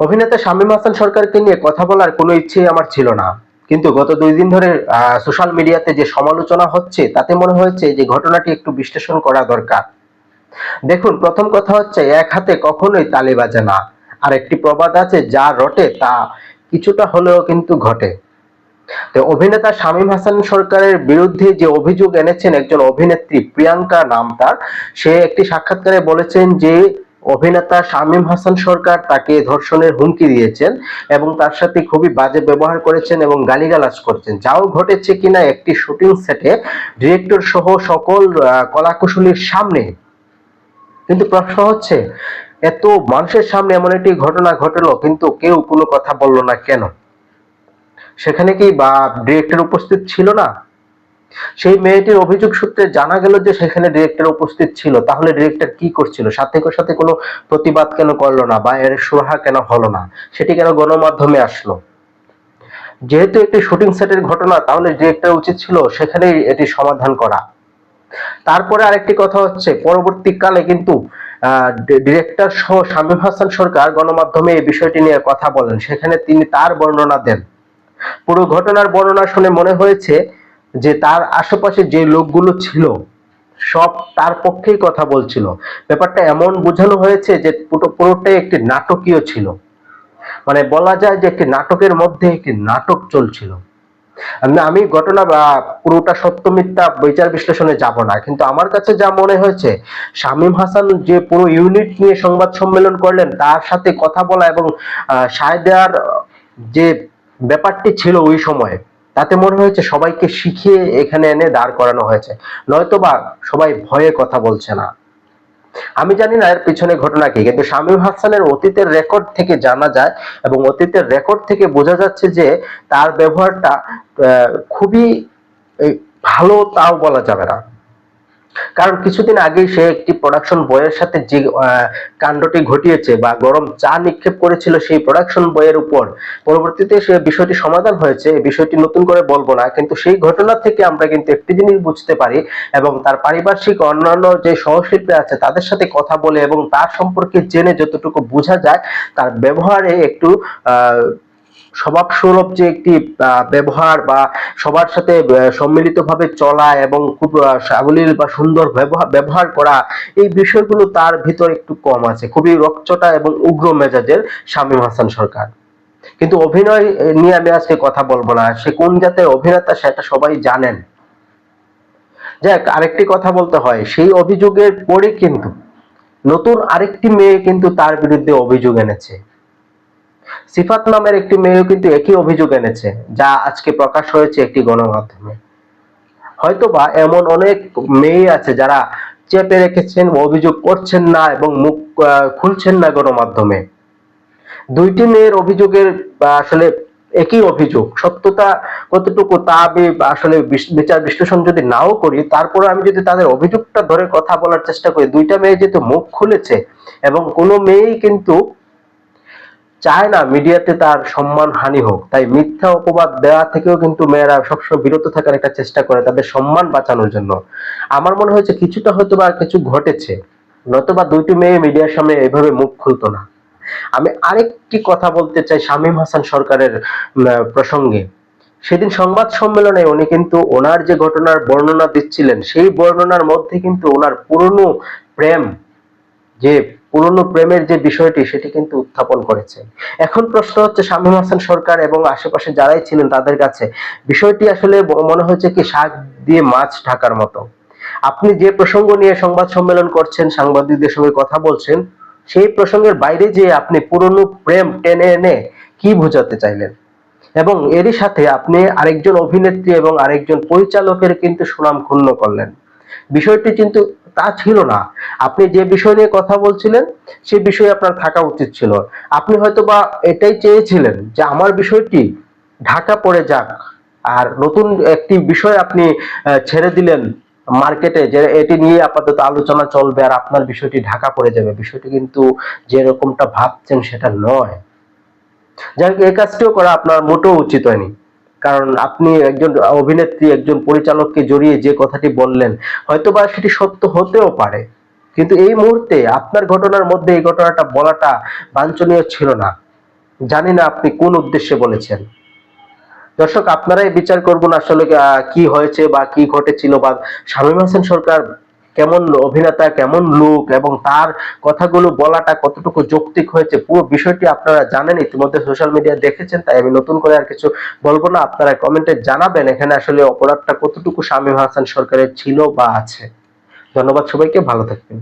অভিনেতা শামীম হাসান সরকারকে নিয়ে কথা বলার কোনো ইচ্ছেই আমার ছিল না। কিন্তু গত দুই দিন ধরে সোশ্যাল মিডিয়াতে যে সমালোচনা হচ্ছে, তাতে মনে হয়েছে যে ঘটনাটি একটু বিশ্লেষণ করা দরকার। দেখুন, প্রথম কথা হচ্ছে, এক হাতে কখনোই তালে বাজে না। আর একটি প্রবাদ আছে, যা রটে, তা কিছুটা হলেও কিন্তু ঘটে। তো অভিনেতা শামীম হাসান সরকারের বিরুদ্ধে যে অভিযোগ এনেছেন একজন অভিনেত্রী, প্রিয়াঙ্কা নাম তার, সে একটি সাক্ষাৎকারে বলেছেন যে অভিনেতা শামীম হাসান সরকার তাকে ধর্ষণের হুমকি দিয়েছেন এবং তার সাথে খুবই বাজে ব্যবহার করেছেন এবং গালিগালাজ করছেন। যাও ঘটেছে কিনা একটি শুটিং সেটে ডিরেক্টর সহ সকল কলাকুশলীর সামনে। কিন্তু প্রশ্ন হচ্ছে, এত মানুষের সামনে এমন একটি ঘটনা ঘটলো, কিন্তু কেউ কোনো কথা বলল না কেন? সেখানে কি বা ডিরেক্টর উপস্থিত ছিল না? সেই মেয়েটির অভিযোগ সূত্রে জানা গেল যে সেখানে ডিরেক্টর উপস্থিত ছিল। তাহলে ডিরেক্টর কি করছিল? সাথে সাথে কোনো প্রতিবাদ কেন করল না বা এর সুরাহা কেন হলো না? সেটি কেন গণমাধ্যমে আসলো? যেহেতু একটি শুটিং সেটের ঘটনা, তাহলে ডিরেক্টর উচিত ছিল সেখানেই এটি সমাধান করা। তারপরে আরেকটি কথা হচ্ছে, পরবর্তীকালে কিন্তু ডিরেক্টর সহ শামীম হাসান সরকার গণমাধ্যমে এই বিষয়টি নিয়ে কথা বলেন। সেখানে তিনি তার বর্ণনা দেন। পুরো ঘটনার বর্ণনা শুনে মনে হয়েছে যে তার আশেপাশে যে লোকগুলো ছিল, সব তার পক্ষেই কথা বলছিল। ব্যাপারটা এমন বোঝানো হয়েছে যে পুরো- পুরোটাই একটি নাটকীয় ছিল। মানে বলা যায় যে একটি নাটকের মধ্যে একটি নাটক চলছিল। আমি- ঘটনা পুরোটা সত্য মিথ্যা বিচার বিশ্লেষণে যাব না। কিন্তু আমার কাছে যা মনে হয়েছে, শামীম হাসান যে পুরো ইউনিট নিয়ে সংবাদ সম্মেলন করলেন, তার সাথে কথা বলা এবং সায় দেওয়ার যে ব্যাপারটি ছিল ওই সময়ে তাতে মনে হয়েছে সবাইকে শিখিয়ে এখানে এনে দাঁড় করানো হয়েছে। নয়তোবা সবাই ভয়ে কথা বলছে না। আমি জানি না এর পিছনে ঘটনা কি, কিন্তু শামীম হাসানের অতীতের রেকর্ড থেকে জানা যায় এবং অতীতের রেকর্ড থেকে বোঝা যাচ্ছে যে তার ব্যবহারটা খুবই ভালো তাও বলা যাবে না। কারণ কিছুদিন আগেই সে একটি প্রোডাকশন বইয়ের সাথে যে কাণ্ডটি ঘটিয়েছে বা গরম চা নিক্ষেপ করেছিল সেই প্রোডাকশন বইয়ের উপর, পরবর্তীতে সে বিষয়টি সমাধান হয়েছে বিষয়টি নতুন করে বলব না, কিন্তু সেই ঘটনা থেকে আমরা কিন্তু একটি জিনিস বুঝতে পারি এবং তার পারিপার্শ্বিক অন্যান্য যে সহশিল্পী আছে তাদের সাথে কথা বলে এবং তার সম্পর্কে জেনে যতটুকু বোঝা যায়, তার ব্যবহারে একটু, আহ স্বভাব সুলভ যে একটি ব্যবহার বা সবার সাথে সম্মিলিত ভাবে চলা এবং খুব সাবলীল বা সুন্দর ব্যবহার ব্যবহার করা, এই বিষয়গুলো তার ভিতর একটু কম আছে। খুবই রকচটা এবং উগ্র মেজাজের শামীম হাসান সরকার। কিন্তু অভিনয় নিয়ে আমি আজকে কথা বলব না। সে কোন জাতের অভিনেতা সেটা সবাই জানেন। যাক, আরেকটি কথা বলতে হয়, সেই অভিযোগের পরে কিন্তু নতুন আরেকটি মেয়ে কিন্তু তার বিরুদ্ধে অভিযোগ এনেছে। সিফাত নামের একটি মেয়েও কিন্তু একই অভিযোগ এনেছে, যা আজকে প্রকাশ হয়েছে একটি গণমাধ্যমে। হয়তোবা এমন অনেক মেয়ে আছে যারা চেপে রেখেছেন, অভিযোগ করছেন না এবং মুখ খুলছেন না গণমাধ্যমে। দুইটি মেয়ের অভিযোগের আসলে একই অভিযোগ, সত্যতা কতটুকু তা আমি আসলে বিচার বিশ্লেষণ যদি নাও করি, তারপরে আমি যদি তাদের অভিযোগটা ধরে কথা বলার চেষ্টা করি, দুইটা মেয়ে যেহেতু মুখ খুলেছে এবং কোনো মেয়েই কিন্তু চায় না মিডিয়াতে তার সম্মান হানি হোক, তাই মিথ্যা অপবাদ দেওয়া থেকেও কিন্তু মেয়েরা সবসময় বিরত থাকার একটা চেষ্টা করে তাদের সম্মান বাঁচানোর জন্য। আমার মনে হয়েছে কিছুটা হয়তো বা কিছু ঘটেছে নতুবা দুইটি মেয়ে মিডিয়ার সামনে এভাবে মুখ খুলতো না। আমি আরেকটি কথা বলতে চাই শামীম হাসান সরকারের প্রসঙ্গে। সেদিন সংবাদ সম্মেলনে উনি কিন্তু ওনার যে ঘটনার বর্ণনা দিচ্ছিলেন, সেই বর্ণনার মধ্যে কিন্তু ওনার পুরনো প্রেম যে পুরনো প্রেমের যে বিষয়টি, সেটি কিন্তু উত্থাপন করেছে। এখন প্রশ্ন হচ্ছে শামীম হাসান সরকার এবং আশেপাশে যারাই ছিলেন তাদের কাছে, বিষয়টি আসলে মনে হচ্ছে কি শাক দিয়ে মাছ ঢাকার মতো। আপনি যে প্রসঙ্গ নিয়ে সংবাদ সম্মেলন করছেন, সাংবাদিকদের সঙ্গে কথা বলছেন, সেই প্রসঙ্গের বাইরে যে আপনি পুরনো প্রেম টেনে এনে কি বোঝাতে চাইলেন? এবং এরই সাথে আপনি আরেকজন অভিনেত্রী এবং আরেকজন পরিচালকের কিন্তু সুনাম ক্ষুণ্ণ করলেন। বিষয়টি কিন্তু তা ছিল না। আপনি যে বিষয় নিয়ে কথা বলছিলেন সেই বিষয়ে আপনার থাকা উচিত ছিল। আপনি হয়তো বা এটাই চেয়েছিলেন যে আমার বিষয়টি ঢাকা পড়ে যাক। আর নতুন একটি বিষয় আপনি ছেড়ে দিলেন মার্কেটে, যে এটি নিয়ে আপাতত আলোচনা চলবে আর আপনার বিষয়টি ঢাকা পড়ে যাবে। বিষয়টি কিন্তু যেরকমটা ভাবছেন সেটা নয়। যাই হোক এই কাজটিও করা আপনার মোটেও উচিত হয়নি। কারণ আপনি একজন অভিনেত্রী, একজন পরিচালককে জড়িয়ে যে কথাটি বললেন হয়তো বা সেটি সত্য হতেও পারে। কিন্তু এই মুহূর্তে আপনার ঘটনার মধ্যে এই ঘটনাটা বলাটা বাঞ্ছনীয় ছিল না। জানি না আপনি কোন উদ্দেশ্যে বলেছেন। দর্শক, আপনারাই বিচার করবেন আসলে কি হয়েছে বা কি ঘটেছিল বা শামীম হাসান সরকার কেমন অভিনেতা, কেমন লোক এবং তার কথাগুলো বলাটা কতটুকু যৌক্তিক হয়েছে, পুরো বিষয়টি আপনারা জানেন। ইতিমধ্যে সোশ্যাল মিডিয়া দেখেছেন, তাই আমি নতুন করে আর কিছু বলব না। আপনারা কমেন্টে জানাবেন এখানে আসলে অপরাধটা কতটুকু শামীম হাসান সরকারের ছিল বা আছে। ধন্যবাদ সবাইকে, ভালো থাকবেন।